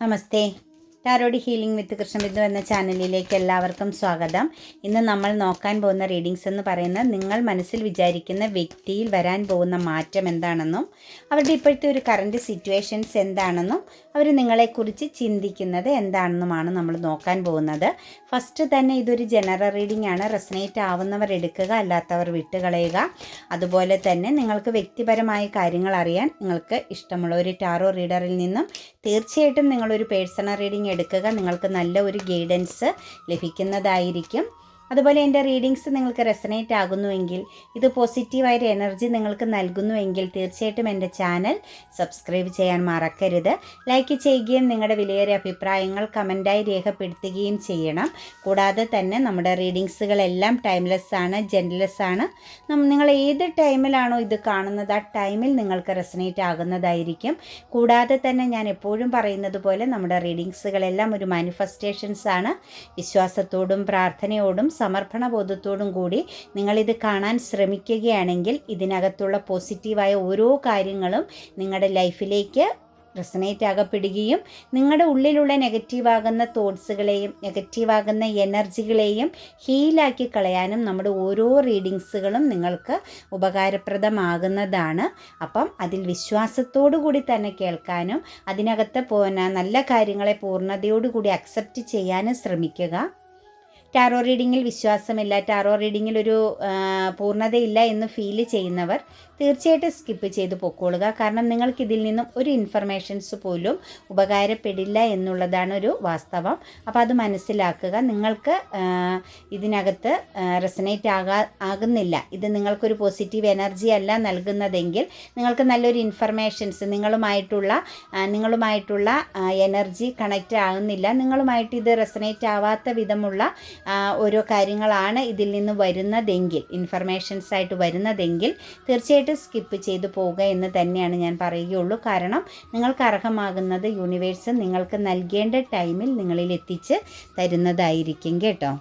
नमस्ते। ടാരോഡി ഹീലിംഗ് വിത്ത് കൃഷ്ണബിന്ദു എന്ന ചാനലിലേക്ക് എല്ലാവർക്കും സ്വാഗതം. ഇന്ന് നമ്മൾ നോക്കാൻ പോകുന്ന റീഡിങ്സ് എന്ന് പറയുന്നത് നിങ്ങൾ മനസ്സിൽ വിചാരിക്കുന്ന വ്യക്തിയിൽ വരാൻ പോകുന്ന മാറ്റം എന്താണെന്നും അവരുടെ ഇപ്പോഴത്തെ ഒരു കറണ്ട് സിറ്റുവേഷൻസ് എന്താണെന്നും അവർ നിങ്ങളെക്കുറിച്ച് ചിന്തിക്കുന്നത് എന്താണെന്നുമാണ് നമ്മൾ നോക്കാൻ പോകുന്നത്. ഫസ്റ്റ് തന്നെ ഇതൊരു ജനറൽ റീഡിംഗ് ആണ്. റെസനേറ്റ് ആവുന്നവർ എടുക്കുക അല്ലാത്തവർ വിട്ടുകളയുക. അതുപോലെ തന്നെ നിങ്ങൾക്ക് വ്യക്തിപരമായ കാര്യങ്ങൾ അറിയാൻ നിങ്ങൾക്ക് ഇഷ്ടമുള്ള ഒരു ടാറോ റീഡറിൽ നിന്നും തീർച്ചയായിട്ടും നിങ്ങളൊരു പേഴ്സണൽ റീഡിംഗ് എടുക്കുക. നിങ്ങൾക്ക് നല്ല ഒരു ഗൈഡൻസ് ലഭിക്കുന്നതായിരിക്കും. അതുപോലെ എന്റെ റീഡിങ്സ് നിങ്ങൾക്ക് റെസനേറ്റ് ആകുന്നുവെങ്കിൽ ഇത് പോസിറ്റീവായൊരു എനർജി നിങ്ങൾക്ക് നൽകുന്നുവെങ്കിൽ തീർച്ചയായിട്ടും എന്റെ ചാനൽ സബ്സ്ക്രൈബ് ചെയ്യാൻ മറക്കരുത്. ലൈക്ക് ചെയ്യുകയും നിങ്ങളുടെ വിലയേറിയ അഭിപ്രായങ്ങൾ കമന്റായി രേഖപ്പെടുത്തുകയും ചെയ്യണം. കൂടാതെ തന്നെ നമ്മുടെ റീഡിങ്സുകളെല്ലാം ടൈംലെസ് ആണ് ജെൻലെസ് ആണ്. നിങ്ങൾ ഏത് ടൈമിലാണോ ഇത് കാണുന്നത് ആ ടൈമിൽ നിങ്ങൾക്ക് റെസനേറ്റ് ആകുന്നതായിരിക്കും. കൂടാതെ തന്നെ ഞാൻ എപ്പോഴും പറയുന്നത് പോലെ നമ്മുടെ റീഡിങ്സുകളെല്ലാം ഒരു മാനിഫെസ്റ്റേഷൻസ് ആണ്. വിശ്വാസത്തോടും പ്രാർത്ഥനയോടും സമർപ്പണ ബോധത്തോടും കൂടി നിങ്ങളിത് കാണാൻ ശ്രമിക്കുകയാണെങ്കിൽ ഇതിനകത്തുള്ള പോസിറ്റീവായ ഓരോ കാര്യങ്ങളും നിങ്ങളുടെ ലൈഫിലേക്ക് റെസനേറ്റ് ആകപ്പെടുകയും നിങ്ങളുടെ ഉള്ളിലുള്ള നെഗറ്റീവാകുന്ന തോട്ട്സുകളെയും നെഗറ്റീവാകുന്ന എനർജികളെയും ഹീലാക്കി കളയാനും നമ്മുടെ ഓരോ റീഡിങ്സുകളും നിങ്ങൾക്ക് ഉപകാരപ്രദമാകുന്നതാണ്. അപ്പം അതിൽ വിശ്വാസത്തോടു കൂടി തന്നെ കേൾക്കാനും അതിനകത്ത് പോന നല്ല കാര്യങ്ങളെ പൂർണതയോടുകൂടി അക്സെപ്റ്റ് ചെയ്യാനും ശ്രമിക്കുക. ടാറോ റീഡിങ്ങിൽ വിശ്വാസമില്ല ടാറോ റീഡിങ്ങിൽ ഒരു പൂർണതയില്ല എന്ന് ഫീൽ ചെയ്യുന്നവർ തീർച്ചയായിട്ടും സ്കിപ്പ് ചെയ്ത് പൊക്കോളുക. കാരണം നിങ്ങൾക്ക് ഇതിൽ നിന്നും ഒരു ഇൻഫർമേഷൻസ് പോലും ഉപകാരപ്പെടില്ല എന്നുള്ളതാണ് ഒരു വാസ്തവം. അപ്പോൾ അത് മനസ്സിലാക്കുക. നിങ്ങൾക്ക് ഇതിനകത്ത് റെസനേറ്റ് ആകാ ആകുന്നില്ല. ഇത് നിങ്ങൾക്കൊരു പോസിറ്റീവ് എനർജി അല്ല നൽകുന്നതെങ്കിൽ നിങ്ങൾക്ക് നല്ലൊരു ഇൻഫർമേഷൻസ് നിങ്ങളുമായിട്ടുള്ള നിങ്ങളുമായിട്ടുള്ള എനർജി കണക്റ്റ് ആകുന്നില്ല നിങ്ങളുമായിട്ട് ഇത് റെസനേറ്റ് ആവാത്ത വിധമുള്ള ഓരോ കാര്യങ്ങളാണ് ഇതിൽ നിന്ന് വരുന്നതെങ്കിൽ ഇൻഫർമേഷൻസ് ആയിട്ട് വരുന്നതെങ്കിൽ തീർച്ചയായിട്ടും സ്കിപ്പ് ചെയ്ത് പോവുക എന്ന് തന്നെയാണ് ഞാൻ പറയുകയുള്ളൂ. കാരണം നിങ്ങൾക്ക് അർഹമാകുന്നത് യൂണിവേഴ്സ് നിങ്ങൾക്ക് നൽകേണ്ട ടൈമിൽ നിങ്ങളിൽ എത്തിച്ച് തരുന്നതായിരിക്കും കേട്ടോ.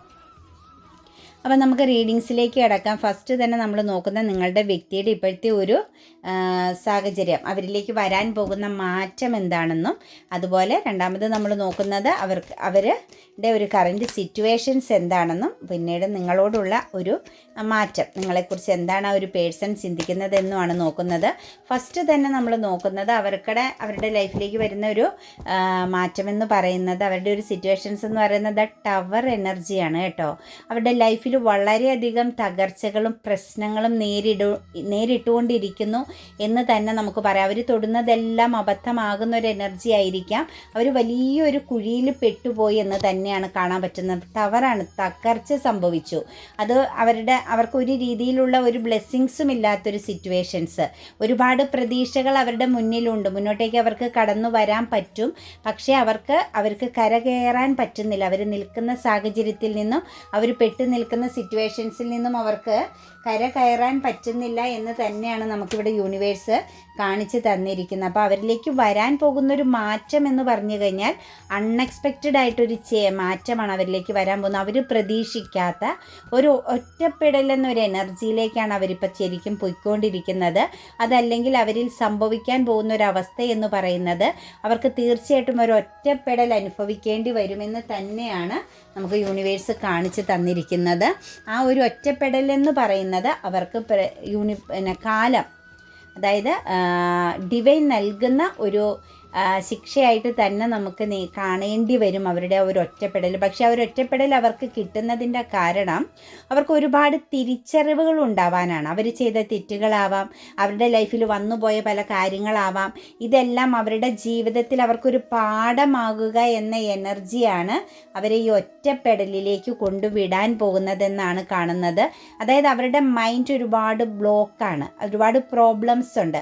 അപ്പോൾ നമുക്ക് റീഡിങ്സിലേക്ക് കിടക്കാം. ഫസ്റ്റ് തന്നെ നമ്മൾ നോക്കുന്ന നിങ്ങളുടെ വ്യക്തിയുടെ ഇപ്പോഴത്തെ ഒരു സാഹചര്യം. അവരിലേക്ക് വരാൻ പോകുന്ന മാറ്റം എന്താണെന്നും അതുപോലെ രണ്ടാമത് നമ്മൾ നോക്കുന്നത് അവർക്ക് അവരുടെ ഒരു കറന്റ് സിറ്റുവേഷൻസ് എന്താണെന്നും പിന്നീട് നിങ്ങളോടുള്ള ഒരു മാറ്റം. നിങ്ങളെക്കുറിച്ച് എന്താണ് ആ ഒരു പേഴ്സൺ ചിന്തിക്കുന്നതെന്നുമാണ് നോക്കുന്നത്. ഫസ്റ്റ് തന്നെ നമ്മൾ നോക്കുന്നത് അവർക്കടെ അവരുടെ ലൈഫിലേക്ക് വരുന്ന ഒരു മാറ്റമെന്ന് പറയുന്നത് അവരുടെ ഒരു സിറ്റുവേഷൻസ് എന്ന് പറയുന്നത് ടവർ എനർജിയാണ് കേട്ടോ. അവരുടെ ലൈഫിൽ വളരെയധികം തകർച്ചകളും പ്രശ്നങ്ങളും നേരിടു നേരിട്ടുകൊണ്ടിരിക്കുന്നു. എന്ന് തന്നെ നമുക്ക് പറയാം. അവർ തൊടുന്നതെല്ലാം അബദ്ധമാകുന്ന ഒരു എനർജി ആയിരിക്കാം. അവർ വലിയൊരു കുഴിയിൽ പെട്ടുപോയി എന്ന് തന്നെയാണ് കാണാൻ പറ്റുന്നത്. ടവറാണ് തകർച്ച സംഭവിച്ചു. അത് അവരുടെ അവർക്ക് ഒരു രീതിയിലുള്ള ഒരു ബ്ലെസ്സിങ്സും ഇല്ലാത്തൊരു സിറ്റുവേഷൻസ് ഒരുപാട് പ്രതീക്ഷകൾ അവരുടെ മുന്നിലുണ്ട്. മുന്നോട്ടേക്ക് അവർക്ക് കടന്നു വരാൻ പറ്റും. പക്ഷേ അവർക്ക് അവർക്ക് കരകയറാൻ പറ്റുന്നില്ല. അവർ നിൽക്കുന്ന സാഹചര്യത്തിൽ നിന്നും അവർ പെട്ടു നിൽക്കുന്ന സിറ്റുവേഷൻസിൽ നിന്നും അവർക്ക് കര കയറാൻ പറ്റുന്നില്ല എന്ന് തന്നെയാണ് നമുക്കിവിടെ യൂണിവേഴ്സ് കാണിച്ചു തന്നിരിക്കുന്നത് അപ്പോൾ അവരിലേക്ക് വരാൻ പോകുന്നൊരു മാറ്റം എന്ന് പറഞ്ഞു കഴിഞ്ഞാൽ അൺഎക്സ്പെക്റ്റഡ് ആയിട്ടൊരു ചേ മാറ്റമാണ് അവരിലേക്ക് വരാൻ പോകുന്നത്. അവർ പ്രതീക്ഷിക്കാത്ത ഒരു ഒറ്റപ്പെടൽ എന്നൊരു എനർജിയിലേക്കാണ് അവരിപ്പോൾ ശരിക്കും പോയിക്കൊണ്ടിരിക്കുന്നത്. അതല്ലെങ്കിൽ അവരിൽ സംഭവിക്കാൻ പോകുന്ന ഒരു അവസ്ഥ എന്ന് പറയുന്നത് അവർക്ക് തീർച്ചയായിട്ടും ഒരു ഒറ്റപ്പെടൽ അനുഭവിക്കേണ്ടി വരുമെന്ന് തന്നെയാണ് നമുക്ക് യൂണിവേഴ്സ് കാണിച്ചു തന്നിരിക്കുന്നത്. ആ ഒരു ഒറ്റപ്പെടൽ എന്ന് പറയുന്നത് അവർക്ക് യൂണി കാലം അതായത് ഡിവൈൻ നൽകുന്ന ഒരു ശിക്ഷയായിട്ട് തന്നെ നമുക്ക് നീ കാണേണ്ടി വരും അവരുടെ ഒരു ഒറ്റപ്പെടൽ. പക്ഷെ ആ ഒരു ഒറ്റപ്പെടൽ അവർക്ക് കിട്ടുന്നതിന്റെ കാരണം അവർക്ക് ഒരുപാട് തിരിച്ചറിവുകൾ ഉണ്ടാവാനാണ്. അവർ ചെയ്ത തെറ്റുകളാവാം അവരുടെ ലൈഫിൽ വന്നുപോയ പല കാര്യങ്ങളാവാം. ഇതെല്ലാം അവരുടെ ജീവിതത്തിൽ അവർക്കൊരു പാഠമാകുക എന്ന എനർജിയാണ് അവരെ ഈ ഒറ്റപ്പെടലിലേക്ക് കൊണ്ടുവിടാൻ പോകുന്നതെന്നാണ് കാണുന്നത്. അതായത് അവരുടെ മൈൻഡ് ഒരുപാട് ബ്ലോക്കാണ് ഒരുപാട് പ്രോബ്ലംസ് ഉണ്ട്.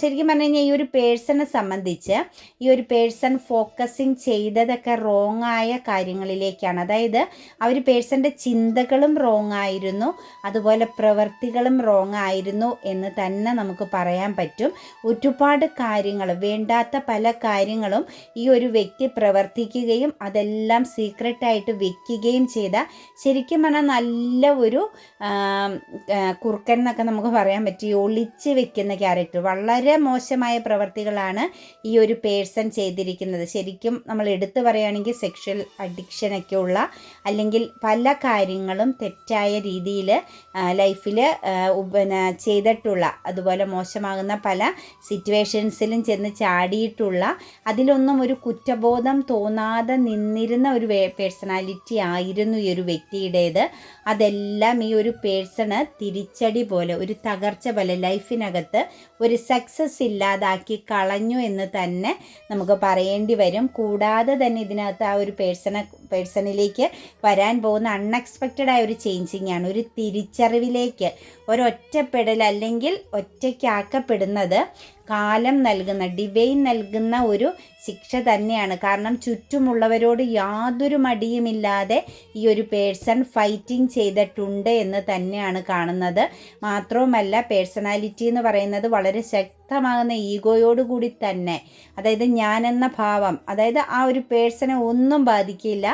ശരിക്കും പറഞ്ഞു കഴിഞ്ഞാൽ ഈ ഒരു പേഴ്സണെ സംബന്ധിച്ച് ഈ ഒരു പേഴ്സൺ ഫോക്കസിങ് ചെയ്തതൊക്കെ റോങ് ആയ കാര്യങ്ങളിലേക്കാണ്. അതായത് ആ ഒരു പേഴ്സന്റെ ചിന്തകളും റോങ് ആയിരുന്നു അതുപോലെ പ്രവൃത്തികളും റോങ് ആയിരുന്നു എന്ന് തന്നെ നമുക്ക് പറയാൻ പറ്റും. ഒരുപാട് കാര്യങ്ങൾ വേണ്ടാത്ത പല കാര്യങ്ങളും ഈ ഒരു വ്യക്തി പ്രവർത്തിക്കുകയും അതെല്ലാം സീക്രട്ടായിട്ട് വെക്കുകയും ചെയ്ത ശരിക്കും പറഞ്ഞാൽ നല്ല ഒരു കുറുക്കൻ എന്നൊക്കെ നമുക്ക് പറയാൻ പറ്റും. ഒളിച്ച് വെക്കുന്ന ക്യാരക്ടർ വളരെ മോശമായ പ്രവൃത്തികളാണ് ഈ ഒരു പേഴ്സൺ ചെയ്തിരിക്കുന്നത്. ശരിക്കും നമ്മൾ എടുത്തു പറയുകയാണെങ്കിൽ സെക്ഷൽ അഡിക്ഷനൊക്കെ ഉള്ള അല്ലെങ്കിൽ പല കാര്യങ്ങളും തെറ്റായ രീതിയിൽ ലൈഫിൽ പിന്നെ ചെയ്തിട്ടുള്ള അതുപോലെ മോശമാകുന്ന പല സിറ്റുവേഷൻസിലും ചെന്ന് ചാടിയിട്ടുള്ള അതിലൊന്നും ഒരു കുറ്റബോധം തോന്നാതെ നിന്നിരുന്ന ഒരു പേഴ്സണാലിറ്റി ആയിരുന്നു ഈ ഒരു വ്യക്തിയുടേത്. അതെല്ലാം ഈ ഒരു പേഴ്സണ് തിരിച്ചടി പോലെ ഒരു തകർച്ച പോലെ ലൈഫിനകത്ത് ഒരു സക്സസ് ഇല്ലാതാക്കി കളഞ്ഞു എന്ന് തന്നെ നമുക്ക് പറയേണ്ടി വരും. കൂടാതെ തന്നെ ഇതിനകത്ത് ആ ഒരു പേഴ്സണ പേഴ്സണിലേക്ക് വരാൻ പോകുന്ന അൺഎക്സ്പെക്റ്റഡ് ആയ ഒരു ചേഞ്ചിങ് ആണ്. ഒരു തിരിച്ചറിവിലേക്ക് ഒരൊറ്റപ്പെടൽ അല്ലെങ്കിൽ ഒറ്റയ്ക്കാക്കപ്പെടുന്നത് കാലം നൽകുന്ന ഡിവൈൻ നൽകുന്ന ഒരു ശിക്ഷ തന്നെയാണ്. കാരണം ചുറ്റുമുള്ളവരോട് യാതൊരു മടിയുമില്ലാതെ ഈ ഒരു പേഴ്സൺ ഫൈറ്റിംഗ് ചെയ്തിട്ടുണ്ട് എന്ന് തന്നെയാണ് കാണുന്നത്. മാത്രവുമല്ല പേഴ്സണാലിറ്റി എന്ന് പറയുന്നത് വളരെ ശക്തമാകുന്ന ഈഗോയോടുകൂടി തന്നെ. അതായത് ഞാനെന്ന ഭാവം അതായത് ആ ഒരു പേഴ്സണെ ഒന്നും ബാധിക്കില്ല.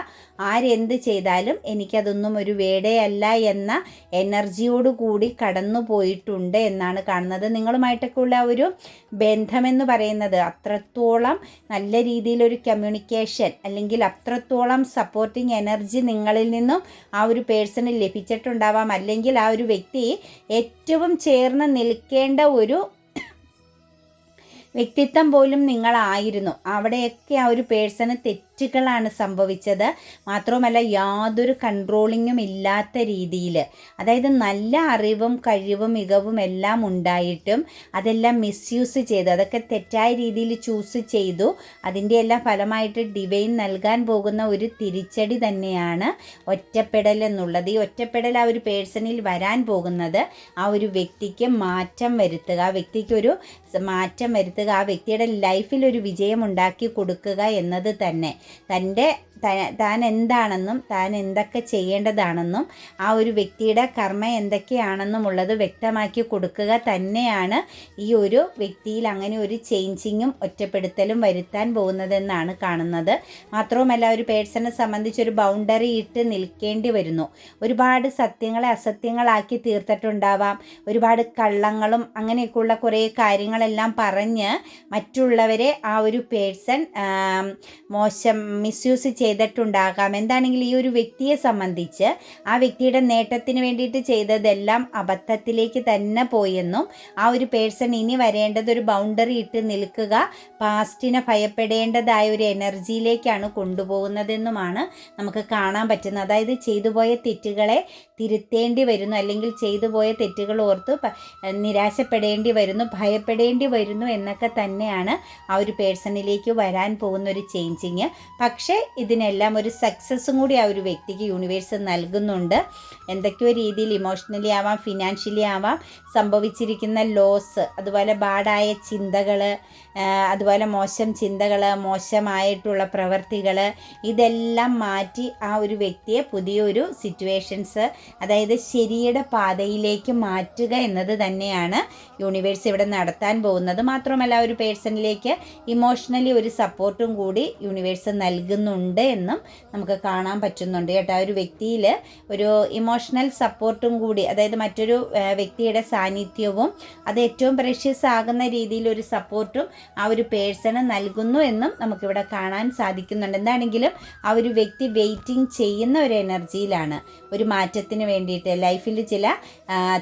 ആരെന്ത് ചെയ്താലും എനിക്കതൊന്നും ഒരു വേടയല്ല എന്ന എനർജിയോടുകൂടി കടന്നു പോയിട്ടുണ്ട് എന്നാണ് കാണുന്നത്. നിങ്ങളുമായിട്ടൊക്കെ ഉള്ള ഒരു ബന്ധമെന്ന് പറയുന്നത് അത്രത്തോളം നല്ല രീതിയിലൊരു കമ്മ്യൂണിക്കേഷൻ അല്ലെങ്കിൽ അത്രത്തോളം സപ്പോർട്ടിങ് എനർജി നിങ്ങളിൽ നിന്നും ആ ഒരു പേഴ്സണിൽ ലഭിച്ചിട്ടുണ്ടാവാം. അല്ലെങ്കിൽ ആ ഒരു വ്യക്തി ഏറ്റവും ചേർന്ന് നിൽക്കേണ്ട ഒരു വ്യക്തിത്വം പോലും നിങ്ങളായിരുന്നു. അവിടെയൊക്കെ ആ ഒരു പേഴ്സണ് തെറ്റ് തെറ്റുകളാണ് സംഭവിച്ചത്. മാത്രവുമല്ല യാതൊരു കൺട്രോളിങ്ങും ഇല്ലാത്ത രീതിയിൽ അതായത് നല്ല അറിവും കഴിവും മികവും എല്ലാം ഉണ്ടായിട്ടും അതെല്ലാം മിസ്യൂസ് ചെയ്തു. അതൊക്കെ തെറ്റായ രീതിയിൽ ചൂസ് ചെയ്തു. അതിന്റെ എല്ലാം ഫലമായിട്ട് ഡിവൈൻ നൽകാൻ പോകുന്ന ഒരു തിരിച്ചടി തന്നെയാണ് ഒറ്റപ്പെടൽ എന്നുള്ളത്. ഈ ഒറ്റപ്പെടൽ ആ ഒരു പേഴ്സണിൽ വരാൻ പോകുന്നത് ആ ഒരു വ്യക്തിക്ക് മാറ്റം വരുത്തുക ആ വ്യക്തിക്ക് ഒരു മാറ്റം വരുത്തുക ആ വ്യക്തിയുടെ ലൈഫിൽ ഒരു വിജയം ഉണ്ടാക്കി കൊടുക്കുക എന്നത് തന്നെ. തന്റെ താൻ എന്താണെന്നും താൻ എന്തൊക്കെ ചെയ്യേണ്ടതാണെന്നും ആ ഒരു വ്യക്തിയുടെ കർമ്മ എന്തൊക്കെയാണെന്നും ഉള്ളത് വ്യക്തമാക്കി കൊടുക്കുക തന്നെയാണ് ഈ ഒരു വ്യക്തിയിൽ അങ്ങനെ ഒരു ചേഞ്ചിങ്ങും ഒറ്റപ്പെടുത്തലും വരുത്താൻ പോകുന്നതെന്നാണ് കാണുന്നത്. മാത്രവുമല്ല ഒരു പേഴ്സണെ സംബന്ധിച്ചൊരു ബൗണ്ടറി ഇട്ട് നിൽക്കേണ്ടി വരുന്നു. ഒരുപാട് സത്യങ്ങളെ അസത്യങ്ങളാക്കി തീർത്തിട്ടുണ്ടാവാം. ഒരുപാട് കള്ളങ്ങളും അങ്ങനെയൊക്കെയുള്ള കുറേ കാര്യങ്ങളെല്ലാം പറഞ്ഞ് മറ്റുള്ളവരെ ആ ഒരു പേഴ്സൺ മോശം മിസ്യൂസ് ചെയ്തിട്ടുണ്ടാകാം. എന്താണെങ്കിൽ ഈ ഒരു വ്യക്തിയെ സംബന്ധിച്ച് ആ വ്യക്തിയുടെ നേട്ടത്തിന് വേണ്ടിയിട്ട് ചെയ്തതെല്ലാം അബദ്ധത്തിലേക്ക് തന്നെ പോയെന്നും ആ ഒരു പേഴ്സൺ ഇനി വരേണ്ടത് ഒരു ബൗണ്ടറി ഇട്ട് നിൽക്കുക പാസ്റ്റിനെ ഭയപ്പെടേണ്ടതായ ഒരു എനർജിയിലേക്കാണ് കൊണ്ടുപോകുന്നതെന്നുമാണ് നമുക്ക് കാണാൻ പറ്റുന്നത്. അതായത് ചെയ്തുപോയ തെറ്റുകളെ തിരുത്തേണ്ടി വരുന്നു അല്ലെങ്കിൽ ചെയ്തു പോയ തെറ്റുകൾ ഓർത്ത് നിരാശപ്പെടേണ്ടി വരുന്നു ഭയപ്പെടേണ്ടി വരുന്നു എന്നൊക്കെ തന്നെയാണ് ആ ഒരു പേഴ്സണിലേക്ക് വരാൻ പോകുന്ന ഒരു ചേഞ്ചിങ് പക്ഷേ ഇതിനെല്ലാം ഒരു സക്സസ്സും കൂടി ആ ഒരു വ്യക്തിക്ക് യൂണിവേഴ്സ് നൽകുന്നുണ്ട്. എന്തൊക്കെയോ രീതിയിൽ ഇമോഷണലി ആവാം ഫിനാൻഷ്യലി ആവാം സംഭവിച്ചിരിക്കുന്ന ലോസ് അതുപോലെ ബാഡായ ചിന്തകൾ അതുപോലെ മോശം ചിന്തകൾ മോശമായിട്ടുള്ള പ്രവർത്തികൾ ഇതെല്ലാം മാറ്റി ആ ഒരു വ്യക്തിയെ പുതിയൊരു സിറ്റുവേഷൻസ് അതായത് ശരിയുടെ പാതയിലേക്ക് മാറ്റുക എന്നത് തന്നെയാണ് യൂണിവേഴ്സ് ഇവിടെ നടത്താൻ പോകുന്നത്. മാത്രമല്ല ഒരു പേഴ്സണിലേക്ക് ഇമോഷണലി ഒരു സപ്പോർട്ടും കൂടി യൂണിവേഴ്സ് നൽകുന്നുണ്ട് എന്നും നമുക്ക് കാണാൻ പറ്റുന്നുണ്ട് കേട്ടോ. ഒരു വ്യക്തിയിൽ ഒരു ഇമോഷണൽ സപ്പോർട്ടും കൂടി അതായത് മറ്റൊരു വ്യക്തിയുടെ സാന്നിധ്യവും അത് ഏറ്റവും പ്രഷ്യസ് ആകുന്ന രീതിയിൽ ഒരു സപ്പോർട്ടും ആ ഒരു പേഴ്സണ് നൽകുന്നു എന്നും നമുക്കിവിടെ കാണാൻ സാധിക്കുന്നുണ്ട്. എന്താണെങ്കിലും ആ ഒരു വ്യക്തി വെയിറ്റിംഗ് ചെയ്യുന്ന ഒരു എനർജിയിലാണ് ഒരു മാറ്റത്തിന് വേണ്ടിയിട്ട് ലൈഫിൽ ചില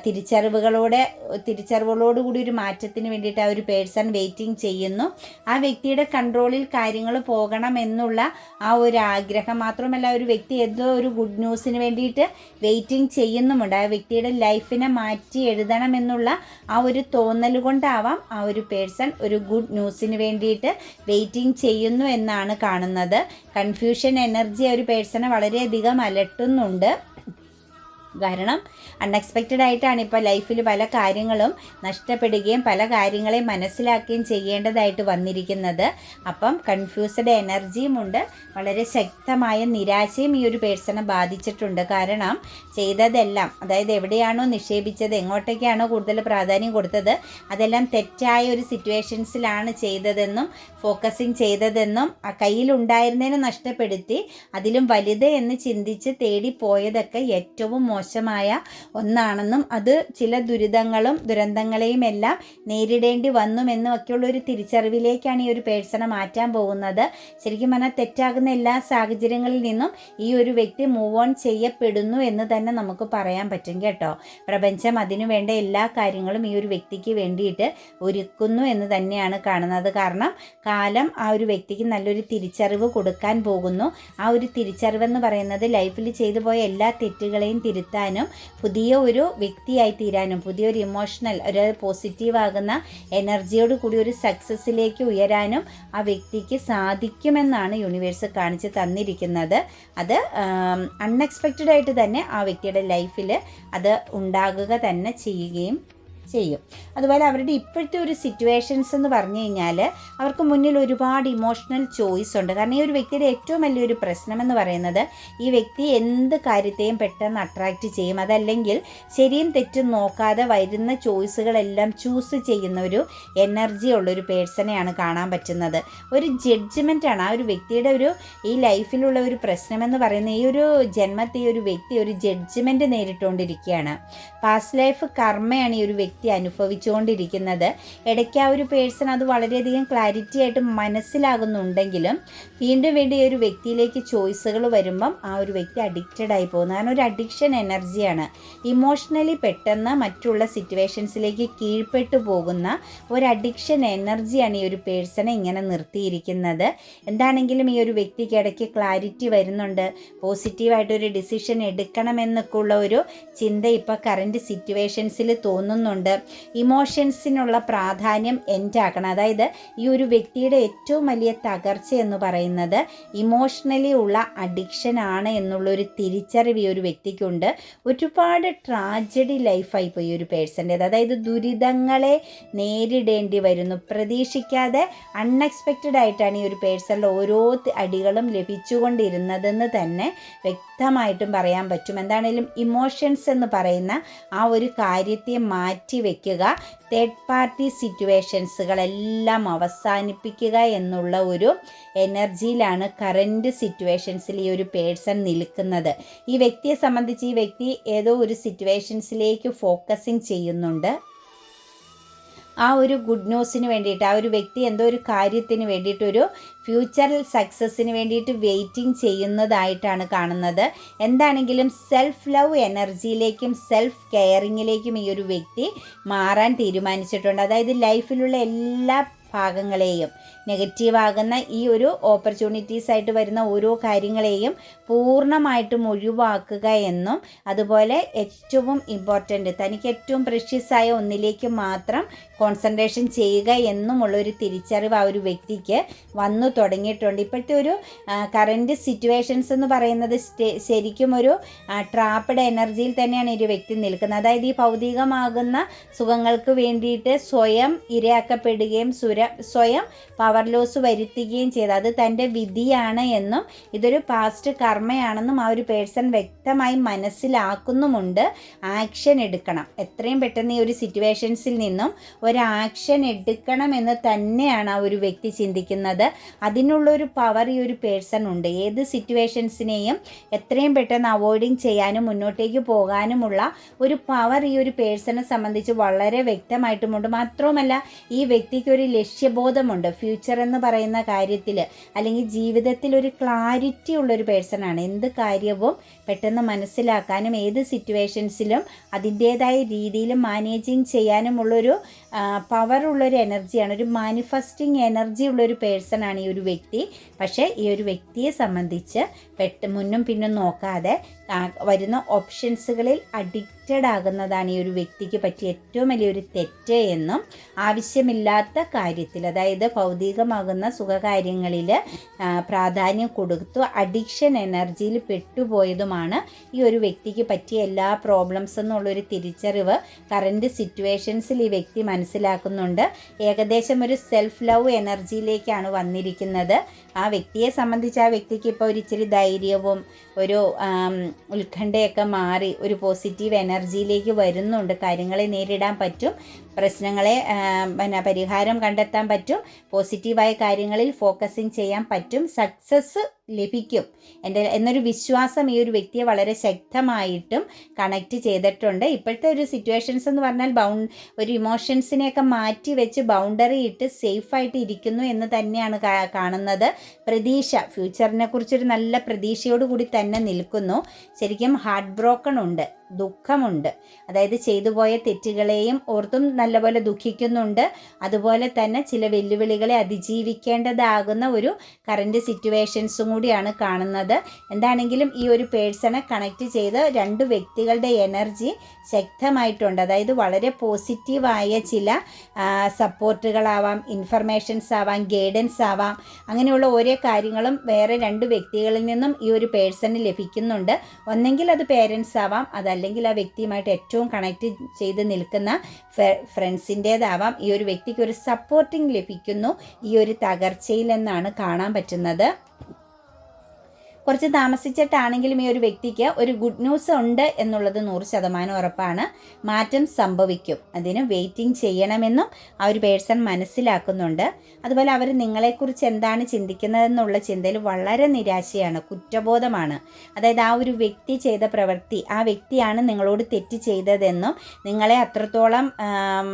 തിരിച്ചറിവുകളോടെ തിരിച്ചറിവുകളോടുകൂടി ഒരു മാറ്റത്തിന് വേണ്ടിയിട്ട് ആ ഒരു പേഴ്സൺ വെയിറ്റിംഗ് ചെയ്യുന്നു. ആ വ്യക്തിയുടെ കൺട്രോളിൽ കാര്യങ്ങൾ പോകണം എന്നുള്ള ആ ഒരു ആഗ്രഹം മാത്രമല്ല ഒരു വ്യക്തി ഏതോ ഒരു ഗുഡ് ന്യൂസിന് വേണ്ടിയിട്ട് വെയിറ്റിംഗ് ചെയ്യുന്നുമുണ്ട്. ആ വ്യക്തിയുടെ ലൈഫിനെ മാറ്റി എഴുതണം എന്നുള്ള ആ ഒരു തോന്നൽ കൊണ്ടാവാം ആ ഒരു പേഴ്സൺ ഒരു ഗുഡ് ന്യൂസിന് വേണ്ടിയിട്ട് വെയിറ്റിംഗ് ചെയ്യുന്നു എന്നാണ് കാണുന്നത്. കൺഫ്യൂഷൻ എനർജി ഒരു പേഴ്സണെ വളരെയധികം അലട്ടുന്നുണ്ട്. കാരണം അൺഎക്സ്പെക്റ്റഡ് ആയിട്ടാണ് ഇപ്പോൾ ലൈഫിൽ പല കാര്യങ്ങളും നഷ്ടപ്പെടുകയും പല കാര്യങ്ങളെയും മനസ്സിലാക്കുകയും ചെയ്യേണ്ടതായിട്ട് വന്നിരിക്കുന്നത്. അപ്പം കൺഫ്യൂസ്ഡ് എനർജിയും ഉണ്ട്. വളരെ ശക്തമായ നിരാശയും ഈ ഒരു പേഴ്സണെ ബാധിച്ചിട്ടുണ്ട്. കാരണം ചെയ്തതെല്ലാം അതായത് എവിടെയാണോ നിക്ഷേപിച്ചത് എങ്ങോട്ടേക്കാണോ കൂടുതൽ പ്രാധാന്യം കൊടുത്തത് അതെല്ലാം തെറ്റായ ഒരു സിറ്റുവേഷൻസിലാണ് ചെയ്തതെന്നും ഫോക്കസിങ് ചെയ്തതെന്നും കയ്യിലുണ്ടായിരുന്നതിനെ നഷ്ടപ്പെടുത്തി അതിലും വലുത് എന്ന് ചിന്തിച്ച് തേടി പോയതൊക്കെ ഏറ്റവും മോശമായ ഒന്നാണെന്നും അത് ചില ദുരിതങ്ങളും ദുരന്തങ്ങളെയും എല്ലാം നേരിടേണ്ടി വന്നുമെന്നും ഒക്കെയുള്ള ഒരു തിരിച്ചറിവിലേക്കാണ് ഈ ഒരു പേഴ്സണെ മാറ്റാൻ പോകുന്നത്. ശരിക്കും പറഞ്ഞാൽ തെറ്റാകുന്ന എല്ലാ സാഹചര്യങ്ങളിൽ നിന്നും ഈ ഒരു വ്യക്തി മൂവ് ഓൺ ചെയ്യപ്പെടുന്നു എന്ന് തന്നെ നമുക്ക് പറയാൻ പറ്റും കേട്ടോ. പ്രപഞ്ചം അതിനു വേണ്ട എല്ലാ കാര്യങ്ങളും ഈ ഒരു വ്യക്തിക്ക് വേണ്ടിയിട്ട് ഒരുക്കുന്നു എന്ന് തന്നെയാണ് കാണുന്നത്. കാരണം കാലം ആ ഒരു വ്യക്തിക്ക് നല്ലൊരു തിരിച്ചറിവ് കൊടുക്കാൻ പോകുന്നു. ആ ഒരു തിരിച്ചറിവെന്ന് പറയുന്നത് ലൈഫിൽ ചെയ്തു പോയ എല്ലാ തെറ്റുകളെയും തിരുത്താനും പുതിയ ഒരു വ്യക്തിയായി തീരാനും പുതിയൊരു ഇമോഷണൽ ഒരു പോസിറ്റീവ് ആകുന്ന എനർജിയോട് കൂടി ഒരു സക്സസ്സിലേക്ക് ഉയരാനും ആ വ്യക്തിക്ക് സാധിക്കുമെന്നാണ് യൂണിവേഴ്സ് കാണിച്ച് തന്നിരിക്കുന്നത്. അത് അൺഎക്സ്പെക്റ്റഡ് ആയിട്ട് തന്നെ ആ വ്യക്തിയുടെ ലൈഫിൽ അത് ഉണ്ടാകുക തന്നെ ചെയ്യുകയും ചെയ്യും. അതുപോലെ അവരുടെ ഇപ്പോഴത്തെ ഒരു സിറ്റുവേഷൻസ് എന്ന് പറഞ്ഞു കഴിഞ്ഞാൽ അവർക്ക് മുന്നിൽ ഒരുപാട് ഇമോഷണൽ ചോയ്സ് ഉണ്ട്. കാരണം ഈ ഒരു വ്യക്തിയുടെ ഏറ്റവും വലിയൊരു പ്രശ്നം എന്ന് പറയുന്നത് ഈ വ്യക്തി എന്ത് കാര്യത്തെയും പെട്ടെന്ന് അട്രാക്റ്റ് ചെയ്യും. അതല്ലെങ്കിൽ ശരിയും തെറ്റും നോക്കാതെ വരുന്ന ചോയ്സുകളെല്ലാം ചൂസ് ചെയ്യുന്ന ഒരു എനർജി ഉള്ളൊരു പേഴ്സണെയാണ് കാണാൻ പറ്റുന്നത്. ഒരു ജഡ്ജ്മെന്റാണ് ആ ഒരു വ്യക്തിയുടെ ഒരു ഈ ലൈഫിലുള്ള ഒരു പ്രശ്നമെന്ന് പറയുന്ന ഈ ഒരു ജന്മത്തെ ഒരു വ്യക്തി ഒരു ജഡ്ജ്മെന്റ് നേരിട്ടുകൊണ്ടിരിക്കുകയാണ് പാസ്റ്റ് ലൈഫ് കർമ്മയാണ് ഈ ഒരു വ്യക്തി വ്യക്തി അനുഭവിച്ചുകൊണ്ടിരിക്കുന്നത്. ഇടയ്ക്ക് ആ ഒരു പേഴ്സൺ അത് വളരെയധികം ക്ലാരിറ്റി ആയിട്ട് മനസ്സിലാകുന്നുണ്ടെങ്കിലും വീണ്ടും വീണ്ടും ഒരു വ്യക്തിയിലേക്ക് ചോയ്സുകൾ വരുമ്പം ആ ഒരു വ്യക്തി അഡിക്റ്റഡ് ആയി പോകുന്നു. കാരണം ഒരു അഡിക്ഷൻ എനർജിയാണ് ഇമോഷണലി പെട്ടെന്ന് മറ്റുള്ള സിറ്റുവേഷൻസിലേക്ക് കീഴ്പ്പെട്ടു പോകുന്ന ഒരു അഡിക്ഷൻ എനർജിയാണ് ഈ ഒരു പേഴ്സണെ ഇങ്ങനെ നിർത്തിയിരിക്കുന്നത്. എന്താണെങ്കിലും ഈ ഒരു വ്യക്തിക്ക് ഇടയ്ക്ക് ക്ലാരിറ്റി വരുന്നുണ്ട്. പോസിറ്റീവായിട്ടൊരു ഡിസിഷൻ എടുക്കണമെന്നൊക്കെ ഉള്ള ഒരു ചിന്ത ഇപ്പോൾ കറന്റ് സിറ്റുവേഷൻസിൽ തോന്നുന്നുണ്ട്. ഇമോഷൻസിനുള്ള പ്രാധാന്യം എൻഡാക്കണം അതായത് ഈ ഒരു വ്യക്തിയുടെ ഏറ്റവും വലിയ തകർച്ച എന്ന് പറയുന്നത് ഇമോഷണലി ഉള്ള അഡിക്ഷൻ ആണ് എന്നുള്ളൊരു തിരിച്ചറിവ് ഈ ഒരു വ്യക്തിക്കുണ്ട്. ഒരുപാട് ട്രാജഡി ലൈഫായി പോയി ഒരു പേഴ്സന്റേത് അതായത് ദുരിതങ്ങളെ നേരിടേണ്ടി വരുന്നു. പ്രതീക്ഷിക്കാതെ അൺഎക്സ്പെക്റ്റഡ് ആയിട്ടാണ് ഈ ഒരു പേഴ്സണിൽ ഓരോ അടികളും ലഭിച്ചുകൊണ്ടിരുന്നതെന്ന് തന്നെ വ്യക്തമായിട്ടും പറയാൻ പറ്റും. എന്താണെങ്കിലും ഇമോഷൻസ് എന്ന് പറയുന്ന ആ ഒരു കാര്യത്തെ മാറ്റി വെക്കുക തേർഡ് പാർട്ടി സിറ്റുവേഷൻസുകളെല്ലാം അവസാനിപ്പിക്കുക എന്നുള്ള ഒരു എനർജിയിലാണ് കറന്റ് സിറ്റുവേഷൻസിൽ ഈ ഒരു പേഴ്സൺ നിൽക്കുന്നത്. ഈ വ്യക്തിയെ സംബന്ധിച്ച് ഈ വ്യക്തി ഏതോ ഒരു സിറ്റുവേഷൻസിലേക്ക് ഫോക്കസിങ് ചെയ്യുന്നുണ്ട്. ആ ഒരു ഗുഡ് ന്യൂസിന് വേണ്ടിയിട്ട് ആ ഒരു വ്യക്തി എന്തോ ഒരു കാര്യത്തിന് വേണ്ടിയിട്ടൊരു ഫ്യൂച്ചറിൽ സക്സസ്സിന് വേണ്ടിയിട്ട് വെയിറ്റിംഗ് ചെയ്യുന്നതായിട്ടാണ് കാണുന്നത്. എന്താണെങ്കിലും സെൽഫ് ലവ് എനർജിയിലേക്കും സെൽഫ് കെയറിങ്ങിലേക്കും ഈ ഒരു വ്യക്തി മാറാൻ തീരുമാനിച്ചിട്ടുണ്ട്. അതായത് ലൈഫിലുള്ള എല്ലാ ഭാഗങ്ങളെയും നെഗറ്റീവാകുന്ന ഈ ഒരു ഓപ്പർച്യൂണിറ്റീസ് ആയിട്ട് വരുന്ന ഓരോ കാര്യങ്ങളെയും പൂർണമായിട്ടും ഒഴിവാക്കുക എന്നും അതുപോലെ ഏറ്റവും ഇമ്പോർട്ടന്റ് തനിക്ക് ഏറ്റവും പ്രഷ്യസായ ഒന്നിലേക്ക് മാത്രം കോൺസെൻട്രേഷൻ ചെയ്യുക എന്നുമുള്ള ഒരു തിരിച്ചറിവ് ആ ഒരു വ്യക്തിക്ക് വന്നു തുടങ്ങിയിട്ടുണ്ട്. ഇപ്പോഴത്തെ ഒരു കറന്റ് സിറ്റുവേഷൻസ് എന്ന് പറയുന്നത് ശരിക്കും ഒരു ട്രാപ്പഡ് എനർജിയിൽ തന്നെയാണ് ഒരു വ്യക്തി നിൽക്കുന്നത്. അതായത് ഈ ഭൗതികമാകുന്ന സുഖങ്ങൾക്ക് വേണ്ടിയിട്ട് സ്വയം ഇരയാക്കപ്പെടുകയും സുര സ്വയം പവർ ലോസ് വരുത്തുകയും ചെയ്ത്. അത് തന്റെ വിധിയാണ് എന്നും ഇതൊരു പാസ്റ്റ് കർമ്മയാണെന്നും ആ ഒരു പേഴ്സൺ വ്യക്തമായി മനസ്സിലാക്കുന്നുമുണ്ട്. ആക്ഷൻ എടുക്കണം. എത്രയും പെട്ടെന്ന് ഈ ഒരു സിറ്റുവേഷൻസിൽ നിന്നും ഒരു ആക്ഷൻ എടുക്കണം എന്ന് തന്നെയാണ് ആ ഒരു വ്യക്തി ചിന്തിക്കുന്നത്. അതിനുള്ളൊരു പവർ ഈ ഒരു പേഴ്സൺ ഉണ്ട്. ഏത് സിറ്റുവേഷൻസിനെയും എത്രയും പെട്ടെന്ന് അവോയ്ഡിങ് ചെയ്യാനും മുന്നോട്ടേക്ക് പോകാനുമുള്ള ഒരു പവർ ഈ ഒരു പേഴ്സണെ സംബന്ധിച്ച് വളരെ വ്യക്തമായിട്ടുമുണ്ട്. മാത്രവുമല്ല ഈ വ്യക്തിക്ക് ഒരു ലക്ഷ്യബോധമുണ്ട്. ഫ്യൂച്ചർ എന്ന് പറയുന്ന കാര്യത്തിൽ അല്ലെങ്കിൽ ജീവിതത്തിൽ ഒരു ക്ലാരിറ്റി ഉള്ളൊരു പേഴ്സണാണ് എന്ത് കാര്യവും പെട്ടെന്ന് മനസ്സിലാക്കാനും ഏത് സിറ്റുവേഷൻസിലും അതിന്റേതായ രീതിയിൽ മാനേജിങ് ചെയ്യാനുമുള്ളൊരു പവറുള്ളൊരു എനർജിയാണ്. ഒരു മാനിഫെസ്റ്റിംഗ് എനർജി ഉള്ളൊരു പേഴ്സൺ ആണ് ഈ ഒരു വ്യക്തി. പക്ഷേ ഈ ഒരു വ്യക്തിയെ സംബന്ധിച്ച് പെട്ട് മുന്നും പിന്നും നോക്കാതെ വരുന്ന ഓപ്ഷൻസുകളിൽ അഡിക്റ്റഡ് ആകുന്നതാണ് ഈ ഒരു വ്യക്തിക്ക് പറ്റിയ ഏറ്റവും വലിയൊരു തെറ്റ് എന്നും ആവശ്യമില്ലാത്ത കാര്യത്തിൽ അതായത് ഭൗതികമാകുന്ന സുഖകാര്യങ്ങളിൽ പ്രാധാന്യം കൊടുത്തു അഡിക്ഷൻ എനർജിയിൽ പെട്ടുപോയതുമാണ് ഈ ഒരു വ്യക്തിക്ക് പറ്റിയ എല്ലാ പ്രോബ്ലംസ് എന്നുള്ളൊരു തിരിച്ചറിവ് കറന്റ് സിറ്റുവേഷൻസിൽ ഈ വ്യക്തി മനസ്സിലാക്കുന്നുണ്ട്. ഏകദേശം ഒരു സെൽഫ് ലവ് എനർജിയിലേക്കാണ് വന്നിരിക്കുന്നത്. ആ വ്യക്തിയെ സംബന്ധിച്ച് ആ വ്യക്തിക്ക് ഇപ്പോൾ ഒരു ഇച്ചിരി ധൈര്യവും ഒരു ഉത്കണ്ഠയൊക്കെ മാറി ഒരു പോസിറ്റീവ് എനർജിയിലേക്ക് വരുന്നുണ്ട്. കാര്യങ്ങളെ നേരിടാൻ പറ്റും. പ്രശ്നങ്ങളെ പിന്നെ പരിഹാരം കണ്ടെത്താൻ പറ്റും. പോസിറ്റീവായ കാര്യങ്ങളിൽ ഫോക്കസിങ് ചെയ്യാൻ പറ്റും. സക്സസ് ലഭിക്കും. എന്റെ എന്നൊരു വിശ്വാസം ഈ ഒരു വ്യക്തിയെ വളരെ ശക്തമായിട്ടും കണക്റ്റ് ചെയ്തിട്ടുണ്ട്. ഇപ്പോഴത്തെ ഒരു സിറ്റുവേഷൻസ് എന്ന് പറഞ്ഞാൽ ബൗ ഒരു ഇമോഷൻസിനെയൊക്കെ മാറ്റി വെച്ച് ബൗണ്ടറി ഇട്ട് സേഫായിട്ട് ഇരിക്കുന്നു എന്ന് തന്നെയാണ് കാണുന്നത്. പ്രതീക്ഷ ഫ്യൂച്ചറിനെ കുറിച്ചൊരു നല്ല പ്രതീക്ഷയോടുകൂടി തന്നെ നിൽക്കുന്നു. ശരിക്കും ഹാർട്ട് ബ്രോക്കൺ ഉണ്ട്. ദുഃഖമുണ്ട്. അതായത് ചെയ്തു പോയ തെറ്റുകളെയും ഓർത്തും നല്ലപോലെ ദുഃഖിക്കുന്നുണ്ട്. അതുപോലെ തന്നെ ചില വെല്ലുവിളികളെ അതിജീവിക്കേണ്ടതാകുന്ന ഒരു കറന്റ് സിറ്റുവേഷൻസും കൂടിയാണ് കാണുന്നത്. എന്താണെങ്കിലും ഈ ഒരു പേഴ്സണെ കണക്ട് ചെയ്ത് രണ്ട് വ്യക്തികളുടെ എനർജി ശക്തമായിട്ടുണ്ട്. അതായത് വളരെ പോസിറ്റീവായ ചില സപ്പോർട്ടുകളാവാം ഇൻഫർമേഷൻസ് ആവാം ഗൈഡൻസ് ആവാം. അങ്ങനെയുള്ള ഓരോ കാര്യങ്ങളും വേറെ രണ്ട് വ്യക്തികളിൽ നിന്നും ഈ ഒരു പേഴ്സണ് ലഭിക്കുന്നുണ്ട്. ഒന്നെങ്കിൽ അത് പേരൻസ് ആവാം അതല്ലെങ്കിൽ ആ വ്യക്തിയുമായിട്ട് ഏറ്റവും കണക്റ്റ് ചെയ്ത് നിൽക്കുന്ന ഫ്രണ്ട്സിന്റേതാവാം ഈ ഒരു വ്യക്തിക്ക് ഒരു സപ്പോർട്ടിങ് ലഭിക്കുന്നു. ഈ ഒരു തകർച്ചയിൽ എന്നാണ് കാണാൻ പറ്റുന്നത്. കുറച്ച് താമസിച്ചിട്ടാണെങ്കിലും ഈ ഒരു വ്യക്തിക്ക് ഒരു ഗുഡ് ന്യൂസ് ഉണ്ട് എന്നുള്ളത് നൂറ് ശതമാനം ഉറപ്പാണ്. മാറ്റം സംഭവിക്കും. അതിന് വെയിറ്റിംഗ് ചെയ്യണമെന്നും ആ ഒരു പേഴ്സൺ മനസ്സിലാക്കുന്നുണ്ട്. അതുപോലെ അവർ നിങ്ങളെക്കുറിച്ച് എന്താണ് ചിന്തിക്കുന്നതെന്നുള്ള ചിന്തയിൽ വളരെ നിരാശയാണ് കുറ്റബോധമാണ്. അതായത് ആ ഒരു വ്യക്തി ചെയ്ത പ്രവൃത്തി ആ വ്യക്തിയാണ് നിങ്ങളോട് തെറ്റ് ചെയ്തതെന്നും നിങ്ങളെ അത്രത്തോളം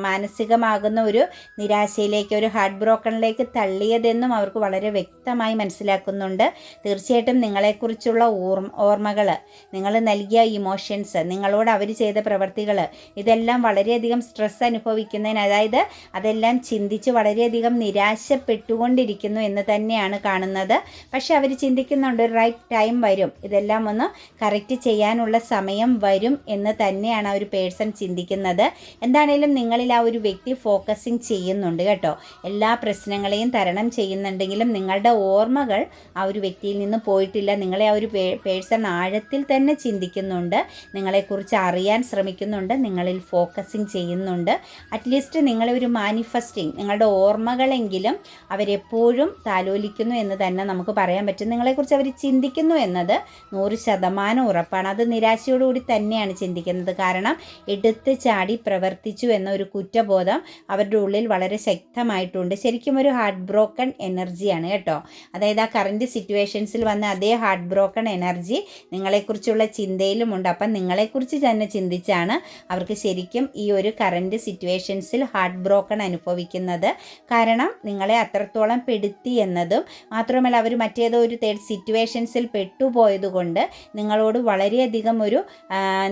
മാനസികമാകുന്ന ഒരു നിരാശയിലേക്ക് ഒരു ഹാർട്ട് ബ്രോക്കണിലേക്ക് തള്ളിയതെന്നും അവർക്ക് വളരെ വ്യക്തമായി മനസ്സിലാക്കുന്നുണ്ട്. തീർച്ചയായിട്ടും നിങ്ങളെക്കുറിച്ചുള്ള ഓർമ്മ ഓർമ്മകൾ നിങ്ങൾ നൽകിയ ഇമോഷൻസ് നിങ്ങളോട് അവർ ചെയ്ത പ്രവർത്തികൾ ഇതെല്ലാം വളരെയധികം സ്ട്രെസ് അനുഭവിക്കുന്നതിന് അതായത് അതെല്ലാം ചിന്തിച്ച് വളരെയധികം നിരാശപ്പെട്ടുകൊണ്ടിരിക്കുന്നു എന്ന് തന്നെയാണ് കാണുന്നത്. പക്ഷേ അവർ ചിന്തിക്കുന്നുണ്ട് ഒരു റൈറ്റ് ടൈം വരും. ഇതെല്ലാം ഒന്ന് കറക്റ്റ് ചെയ്യാനുള്ള സമയം വരും എന്ന് തന്നെയാണ് ആ ഒരു പേഴ്സൺ ചിന്തിക്കുന്നത്. എന്താണേലും നിങ്ങളിൽ ആ ഒരു വ്യക്തി ഫോക്കസിങ് ചെയ്യുന്നുണ്ട് കേട്ടോ. എല്ലാ പ്രശ്നങ്ങളെയും തരണം ചെയ്യുന്നുണ്ടെങ്കിലും നിങ്ങളുടെ ഓർമ്മകൾ ആ ഒരു വ്യക്തിയിൽ നിന്ന് പോയിട്ടില്ല നിങ്ങളെ ആ ഒരു പേഴ്സൺ ആഴത്തിൽ തന്നെ ചിന്തിക്കുന്നുണ്ട്. നിങ്ങളെക്കുറിച്ച് അറിയാൻ ശ്രമിക്കുന്നുണ്ട്. നിങ്ങളിൽ ഫോക്കസിങ് ചെയ്യുന്നുണ്ട്. അറ്റ്ലീസ്റ്റ് നിങ്ങളെ ഒരു മാനിഫെസ്റ്റിംഗ് നിങ്ങളുടെ ഓർമ്മകളെങ്കിലും അവരെപ്പോഴും താലോലിക്കുന്നു എന്ന് തന്നെ നമുക്ക് പറയാൻ പറ്റും. നിങ്ങളെക്കുറിച്ച് അവർ ചിന്തിക്കുന്നു എന്നത് നൂറ് ശതമാനം ഉറപ്പാണ്. അത് നിരാശയോടുകൂടി തന്നെയാണ് ചിന്തിക്കുന്നത്. കാരണം എടുത്ത് ചാടി പ്രവർത്തിച്ചു എന്ന ഒരു കുറ്റബോധം അവരുടെ ഉള്ളിൽ വളരെ ശക്തമായിട്ടുണ്ട്. ശരിക്കും ഒരു ഹാർട്ട് ബ്രോക്കൺ എനർജിയാണ് കേട്ടോ. അതായത് ആ കറന്റ് സിറ്റുവേഷൻസിൽ വന്ന അതേ ഹാർട്ട് ബ്രോക്കൺ എനർജി നിങ്ങളെക്കുറിച്ചുള്ള ചിന്തയിലുമുണ്ട്. അപ്പം നിങ്ങളെക്കുറിച്ച് തന്നെ ചിന്തിച്ചാണ് അവർക്ക് ശരിക്കും ഈ ഒരു കറന്റ് സിറ്റുവേഷൻസിൽ ഹാർട്ട് ബ്രോക്കൺ അനുഭവിക്കുന്നത്. കാരണം നിങ്ങളെ അത്രത്തോളം പെടുത്തി എന്നതും മാത്രമല്ല അവർ മറ്റേതോ ഒരു തേർഡ് സിറ്റുവേഷൻസിൽ പെട്ടുപോയതുകൊണ്ട് നിങ്ങളോട് വളരെയധികം ഒരു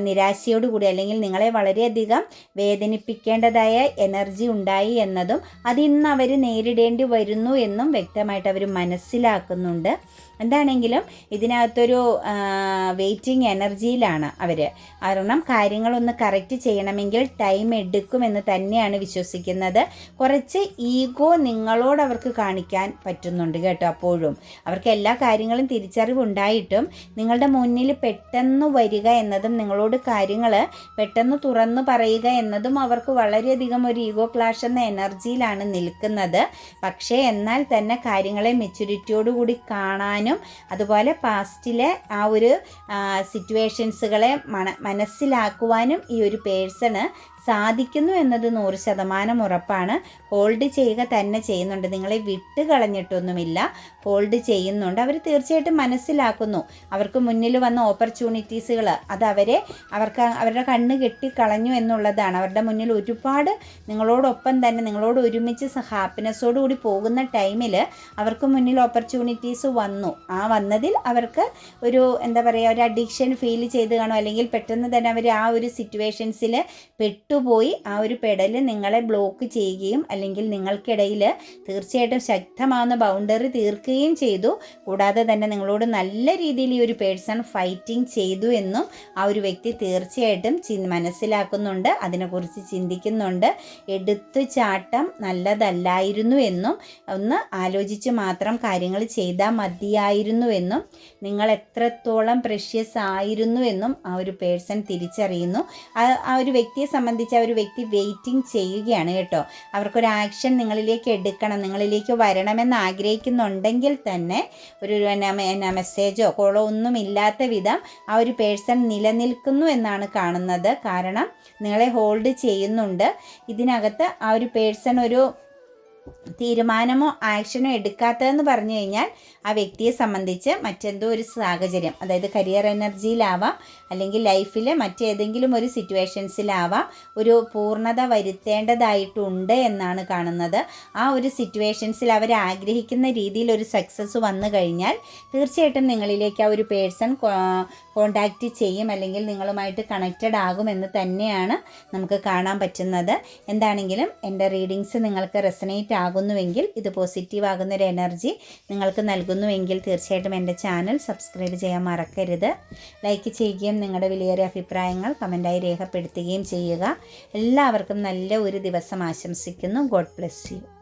നിരാശയോട് കൂടി അല്ലെങ്കിൽ നിങ്ങളെ വളരെയധികം വേദനിപ്പിക്കേണ്ടതായ എനർജി ഉണ്ടായി എന്നതും അതിന്ന് അവർ നേരിടേണ്ടി വരുന്നു എന്നും വ്യക്തമായിട്ട് അവർ മനസ്സിലാക്കുന്നുണ്ട്. എന്താണെങ്കിലും ഇതിനകത്തൊരു വെയിറ്റിംഗ് എനർജിയിലാണ് അവർ കാരണം കാര്യങ്ങളൊന്ന് കറക്റ്റ് ചെയ്യണമെങ്കിൽ ടൈം എടുക്കുമെന്ന് തന്നെയാണ് വിശ്വസിക്കുന്നത്. കുറച്ച് ഈഗോ നിങ്ങളോട് അവർക്ക് കാണിക്കാൻ പറ്റുന്നുണ്ട് കേട്ടോ അപ്പോഴും. അവർക്ക് എല്ലാ കാര്യങ്ങളും തിരിച്ചറിവുണ്ടായിട്ടും നിങ്ങളുടെ മുന്നിൽ പെട്ടെന്ന് വരിക എന്നതും നിങ്ങളോട് കാര്യങ്ങൾ പെട്ടെന്ന് തുറന്നു പറയുക എന്നതും അവർക്ക് വളരെയധികം ഒരു ഈഗോ ക്ലാഷ് എന്ന എനർജിയിലാണ് നിൽക്കുന്നത്. പക്ഷേ എന്നാൽ തന്നെ കാര്യങ്ങളെ മെച്യൂരിറ്റിയോടുകൂടി കാണാനും അതുപോലെ പാസ്റ്റിലെ ആ ഒരു സിറ്റുവേഷൻസുകളെ മന മനസ്സിലാക്കുവാനും ഈ ഒരു പേഴ്സണ് സാധിക്കുന്നു എന്നത് നൂറ് ശതമാനം ഉറപ്പാണ്. ഹോൾഡ് ചെയ്യുക തന്നെ ചെയ്യുന്നുണ്ട്. നിങ്ങളെ വിട്ട് കളഞ്ഞിട്ടൊന്നുമില്ല. ഹോൾഡ് ചെയ്യുന്നുണ്ട്. അവർ തീർച്ചയായിട്ടും മനസ്സിലാക്കുന്നു. അവർക്ക് മുന്നിൽ വന്ന ഓപ്പർച്യൂണിറ്റീസുകൾ അത് അവരെ അവർക്ക് അവരുടെ കണ്ണ് കെട്ടിക്കളഞ്ഞു എന്നുള്ളതാണ്. അവരുടെ മുന്നിൽ ഒരുപാട് നിങ്ങളോടൊപ്പം തന്നെ നിങ്ങളോട് ഒരുമിച്ച് ഹാപ്പിനെസ്സോടു കൂടി പോകുന്ന ടൈമിൽ അവർക്ക് മുന്നിൽ ഓപ്പർച്യൂണിറ്റീസ് വന്നു. ആ വന്നതിൽ അവർക്ക് ഒരു എന്താ പറയുക ഒരു അഡിക്ഷൻ ഫീൽ ചെയ്ത് കാണും. അല്ലെങ്കിൽ പെട്ടെന്ന് തന്നെ അവർ ആ ഒരു സിറ്റുവേഷൻസിൽ പെട്ടുപോയി ആ ഒരു പെടൽ നിങ്ങളെ ബ്ലോക്ക് ചെയ്യുകയും അല്ലെങ്കിൽ നിങ്ങൾക്കിടയിൽ തീർച്ചയായിട്ടും ശക്തമാവുന്ന ബൗണ്ടറി തീർക്കുകയും ചെയ്തു. കൂടാതെ തന്നെ നിങ്ങളോട് നല്ല രീതിയിൽ ഈ ഒരു പേഴ്സൺ ഫൈറ്റിംഗ് ചെയ്തു എന്നും ആ ഒരു വ്യക്തി തീർച്ചയായിട്ടും ചി മനസ്സിലാക്കുന്നുണ്ട് അതിനെക്കുറിച്ച് ചിന്തിക്കുന്നുണ്ട്. എടുത്തു ചാട്ടം നല്ലതല്ലായിരുന്നു എന്നും ഒന്ന് ആലോചിച്ച് മാത്രം കാര്യങ്ങൾ ചെയ്താൽ മതിയായിരുന്നു എന്നും നിങ്ങൾ എത്രത്തോളം പ്രഷ്യസ് ആയിരുന്നു എന്നും ആ ഒരു പേഴ്സൺ തിരിച്ചറിയുന്നു. ആ ഒരു വ്യക്തിയെ സംബന്ധിച്ച് സംബന്ധിച്ച് ആ ഒരു വ്യക്തി വെയിറ്റിംഗ് ചെയ്യുകയാണ് കേട്ടോ. അവർക്കൊരു ആക്ഷൻ നിങ്ങളിലേക്ക് എടുക്കണം നിങ്ങളിലേക്ക് വരണമെന്ന് ആഗ്രഹിക്കുന്നുണ്ടെങ്കിൽ തന്നെ ഒരു മെസ്സേജോ കോളോ ഒന്നും ഇല്ലാത്ത വിധം ആ ഒരു പേഴ്സൺ നിലനിൽക്കുന്നു എന്നാണ് കാണുന്നത്. കാരണം നിങ്ങളെ ഹോൾഡ് ചെയ്യുന്നുണ്ട്. ഇതിനകത്ത് ആ ഒരു പേഴ്സൺ ഒരു തീരുമാനമോ ആക്ഷനോ എടുക്കാത്തതെന്ന് പറഞ്ഞു കഴിഞ്ഞാൽ ആ വ്യക്തിയെ സംബന്ധിച്ച് മറ്റെന്തോ ഒരു സാഹചര്യം അതായത് കരിയർ എനർജിയിലാവാം അല്ലെങ്കിൽ ലൈഫിൽ മറ്റേതെങ്കിലും ഒരു സിറ്റുവേഷൻസിലാവാം ഒരു പൂർണത വരുത്തേണ്ടതായിട്ടുണ്ട് എന്നാണ് കാണുന്നത്. ആ ഒരു സിറ്റുവേഷൻസിൽ അവർ ആഗ്രഹിക്കുന്ന രീതിയിൽ ഒരു സക്സസ് വന്നു കഴിഞ്ഞാൽ തീർച്ചയായിട്ടും നിങ്ങളിലേക്ക് ആ ഒരു പേഴ്സൺ കോണ്ടാക്റ്റ് ചെയ്യും അല്ലെങ്കിൽ നിങ്ങളുമായിട്ട് കണക്റ്റഡ് ആകുമെന്ന് തന്നെയാണ് നമുക്ക് കാണാൻ പറ്റുന്നത്. എന്താണെങ്കിലും എന്റെ റീഡിങ്സ് നിങ്ങൾക്ക് റെസനേറ്റ് ആകുന്നുവെങ്കിൽ ഇത് പോസിറ്റീവ് ആകുന്ന ഒരു എനർജി നിങ്ങൾക്ക് നൽകുന്നുവെങ്കിൽ തീർച്ചയായിട്ടും എന്റെ ചാനൽ സബ്സ്ക്രൈബ് ചെയ്യാൻ മറക്കരുത്. ലൈക്ക് ചെയ്യുകയും നിങ്ങളുടെ വിലയേറിയ അഭിപ്രായങ്ങൾ കമന്റായി രേഖപ്പെടുത്തുകയും ചെയ്യുക. എല്ലാവർക്കും നല്ല ഒരു ദിവസം ആശംസിക്കുന്നു. God bless you